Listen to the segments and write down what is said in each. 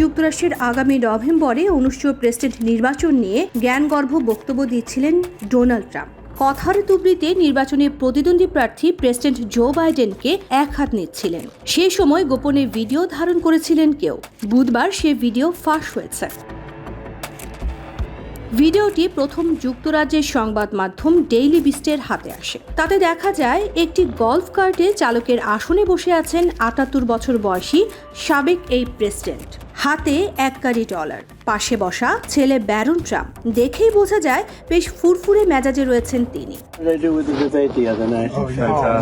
যুক্তরাষ্ট্রের আগামী নভেম্বরে অনুষ্ঠেয় প্রেসিডেন্ট নির্বাচন নিয়ে জ্ঞানগর্ভ বক্তব্য দিচ্ছিলেন ডোনাল্ড ট্রাম্প। কথার তুবড়িতে নির্বাচনে প্রতিদ্বন্দ্বী প্রার্থী প্রেসিডেন্ট জো বাইডেনকে এক হাত নিচ্ছিলেন। সে সময় গোপনে ভিডিও ধারণ করেছিলেন কেউ। বুধবার সে ভিডিও ফাঁস হয়েছে। ভিডিওটি প্রথম যুক্তরাজ্যের সংবাদ মাধ্যম ডেইলি বিস্টের হাতে আসে। তাতে দেখা যায়, একটি গলফ কার্টে চালকের আসনে বসে আছেন আটাত্তর বছর বয়সী সাবেক এই প্রেসিডেন্ট। হাতে এক কারি ডলার। পাশে বসা ছেলে ব্যারন ট্রাম্প দেখেই বোঝা যায় বেশ ফুরফুরে মেজাজে রয়েছেন তিনি? Oh.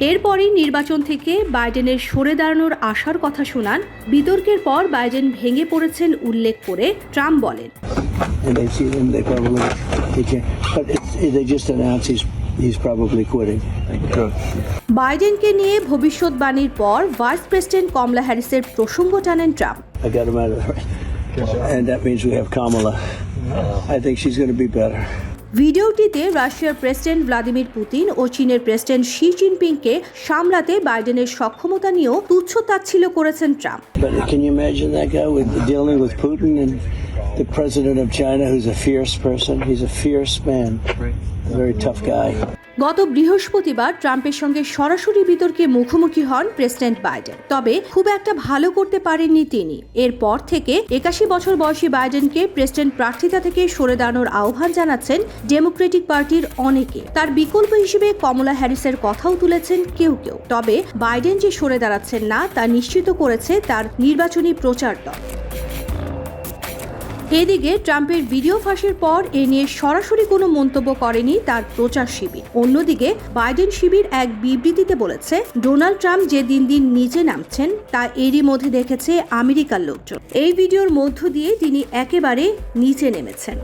এরপরই নির্বাচন থেকে বাইডেনের সরে দাঁড়ানোর আশার কথা শোনান। বিতর্কের পর বাইডেন ভেঙে পড়েছেন উল্লেখ করে ট্রাম্প বলেন। বাইডেনকে নিয়ে ভবিষ্যৎবাণীর পর ভাইস প্রেসিডেন্ট কমলা হ্যারিসের প্রসঙ্গ টানেন ট্রাম্প ভিডিওটিতে রাশিয়ার প্রেসিডেন্ট ভ্লাদিমির পুতিন ও চীনের প্রেসিডেন্ট শি জিনপিংকে সামলাতে বাইডেনের সক্ষমতা নিয়েও তুচ্ছ তাচ্ছিল করেছেন Trump The president of China, who's a fierce person? He's a fierce man, a very tough guy. গত বৃহস্পতিবার ট্রাম্পের সঙ্গে সরাসরি বিতর্কে মুখোমুখি হন প্রেসিডেন্ট বাইডেন। তবে খুব একটা ভালো করতে পারেননি তিনি। এরপর থেকে একাশি বছর বয়সী বাইডেনকে প্রেসিডেন্ট প্রার্থিতা থেকে সরে দাঁড়ানোর আহ্বান জানাচ্ছেন ডেমোক্রেটিক পার্টির অনেকে। তার বিকল্প হিসেবে কমলা হ্যারিসের কথাও তুলেছেন কেউ কেউ। তবে বাইডেন যে সরে দাঁড়াচ্ছেন না তা নিশ্চিত করেছে তার নির্বাচনী প্রচার দল। এদিকে ট্রাম্পের ভিডিও ফাঁসের পর এ নিয়ে সরাসরি কোনো মন্তব্য করেনি তার প্রচার শিবির। অন্যদিকে বাইডেন শিবির এক বিবৃতিতে বলেছে, ডোনাল্ড ট্রাম্প যে দিন দিন নিচে নামছেন, তা এরই মধ্যে দেখেছে আমেরিকার লোকজন। এই ভিডিওর মধ্য দিয়ে তিনি একেবারে নিচে নেমেছেন।